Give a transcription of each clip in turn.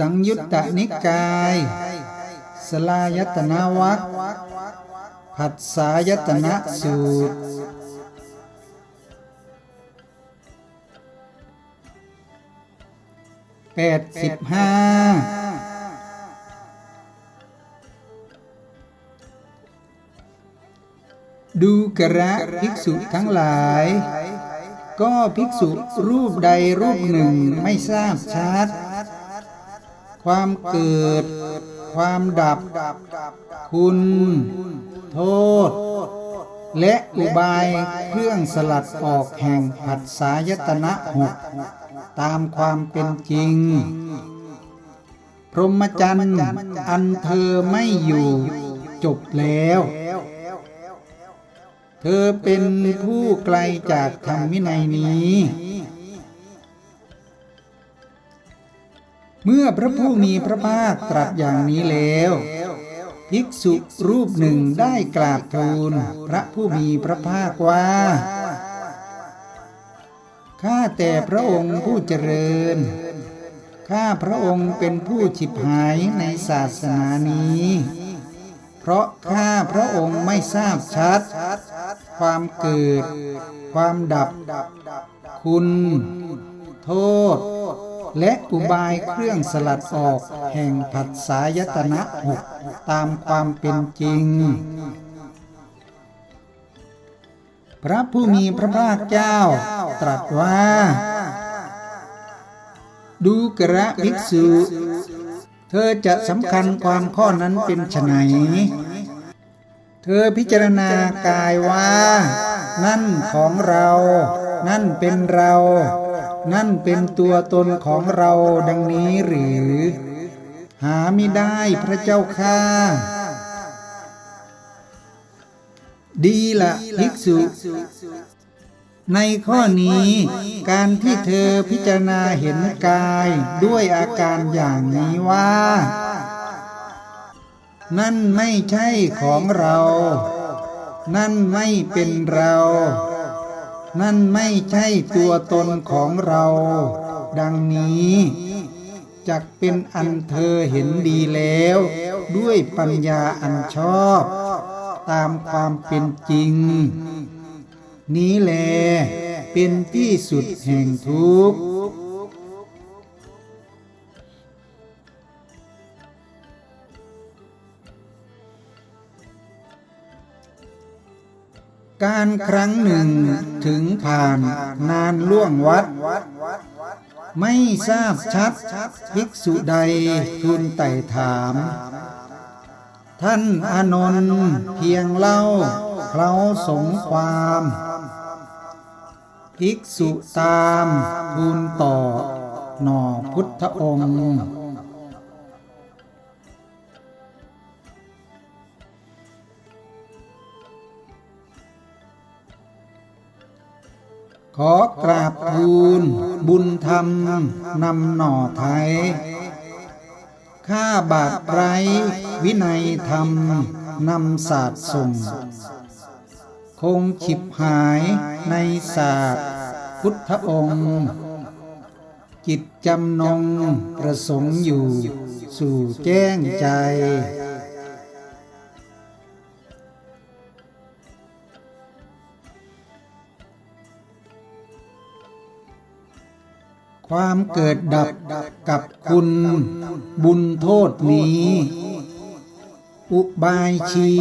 สังยุตตนิกาย สลายตนาวัคผัสสายตนะสูตร แปดสิบห้าดูกระภิกษุทั้งหลาย ก็ภิกษุรูปใดรูปหนึ่งไม่ทราบชัด ความเกิด ความดับ คุณ โทษ และอุบายเครื่องสลัดออกแห่งผัสสายตนะหกตามความเป็นจริง พรหมจรรย์อันเธอไม่อยู่จบแล้ว เธอเป็นผู้ไกลจากธรรมวินัยนี้ เมื่อพระผู้มีพระภาคตรัสอย่างนี้แล้วภิกษุรูปหนึ่งได้กราบทูลพระผู้มีพระภาคว่า ข้าแต่พระองค์ผู้เจริญ ข้าพระองค์เป็นผู้ฉิบหายในศาสนานี้ เพราะข้าพระองค์ไม่ทราบชัด ความเกิด ความดับ คุณ โทษ และอุบายเครื่องสลัดออกแห่งผัสสายตนะหกตามความเป็นจริง พระผู้มีพระภาคเจ้าตรัสว่า ดูกระภิกษุ เธอจะสำคัญความข้อนั้นเป็นไฉนเธอพิจารณากายว่า นั่นของเรา นั่นเป็นเรา นั่นเป็นตัวตนของเราดังนี้หรือ หาไม่ได้พระเจ้าข้าดีละภิกษุ ในข้อนี้การที่เธอพิจารณาเห็นกายด้วยอาการอย่างนี้ว่า นั่นไม่ใช่ของเรา นั่นไม่เป็นเรา นั่นไม่ใช่ตัวตนของเรา ดังนี้จักเป็นอันเธอเห็นดีแล้ว ด้วยปัญญาอันชอบ ตามความเป็นจริง นี้แล เป็นที่สุดแห่งทุกข์ การครั้งหนึ่งถึงผ่านนานล่วงวัด ไม่ทราบชัดภิกษุใดทูลไต่ถาม ท่านอานนท์เพียงเล่าเคล้าสงความภิกษุตามทูลต่อหน่อพุทธองค์ อกราบทูลบุญธรรมนำหน่อไทย ข้าบาทไรวินัยธรรมนำศาสตร์ส่ง คงฉิบหายในศาสตร์พุทธองค์ จิตจำนงประสงค์อยู่สู่แจ้งใจ ความเกิดดับกับคุณบุญโทษนี้ อุบายชี้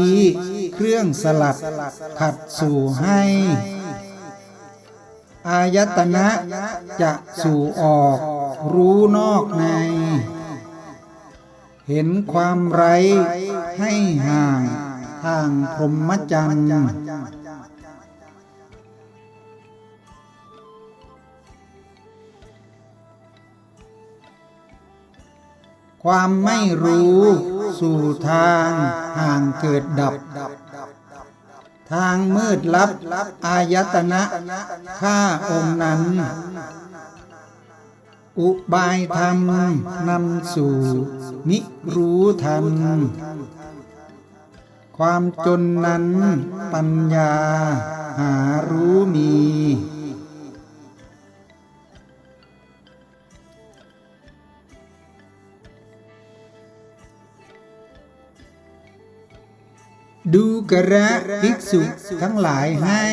เครื่องสลัดขัดสู่ให้ อายตนะจะสู่ออกรู้นอกใน เห็นความไร้ให้ห่างทางพรหมจรรย์ ความไม่รู้สู่ทางห่างเกิดดับ ทางมืดลับอายตนะข้าองค์นั้น อุบายธรรมนำสู่ นิรู้ธรรม ความจนนั้นปัญญาหารู้มี ดูกระภิกษุทั้งหลายให้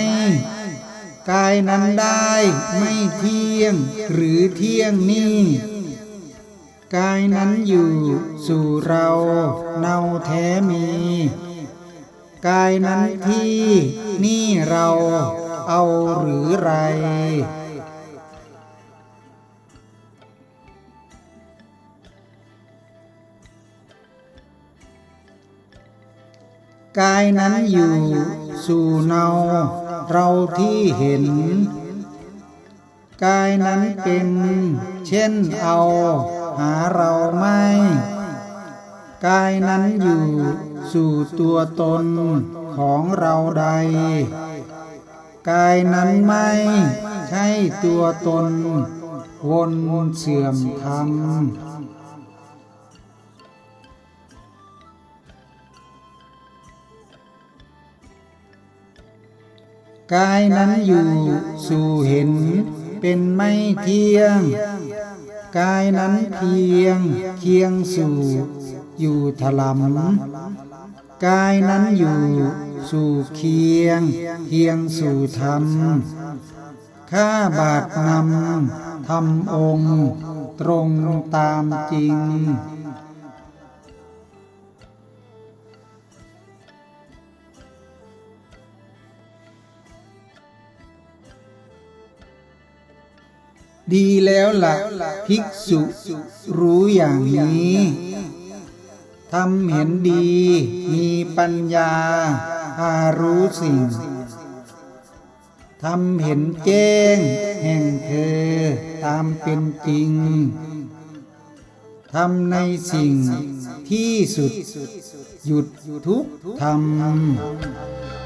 กายนั้นได้ไม่เที่ยงหรือเที่ยงนี่กายนั้นอยู่สู่เราเนาแท้มี กายนั้นที่นี่เราเอาหรือไร กายนั้นอยู่สู่เนาเราที่เห็น กายนั้นเป็นเช่นเอาหาเราไม่ กายนั้นอยู่สู่ตัวตนของเราใด กายนั้นไม่ใช่ตัวตนวนเสื่อมธรรม กายนั้นอยู่สู่เห็นเป็นไม่เที่ยง กายนั้นเพียงเคียงสู่ อยู่ถลำกายนั้นอยู่สู่เคียง เคียงสู่ธรรมข้าบาทนำทำองค์ ตรงตามจริง ดีแล้วละ่ะภิกษุรู้อย่างนี้ทำเห็นดี มีปัญญาหารู้สิ่งทำเห็นแจ้ง แห่งเธอตามเป็นจริงทำในสิ่งที่สุด หยุดทุกทำ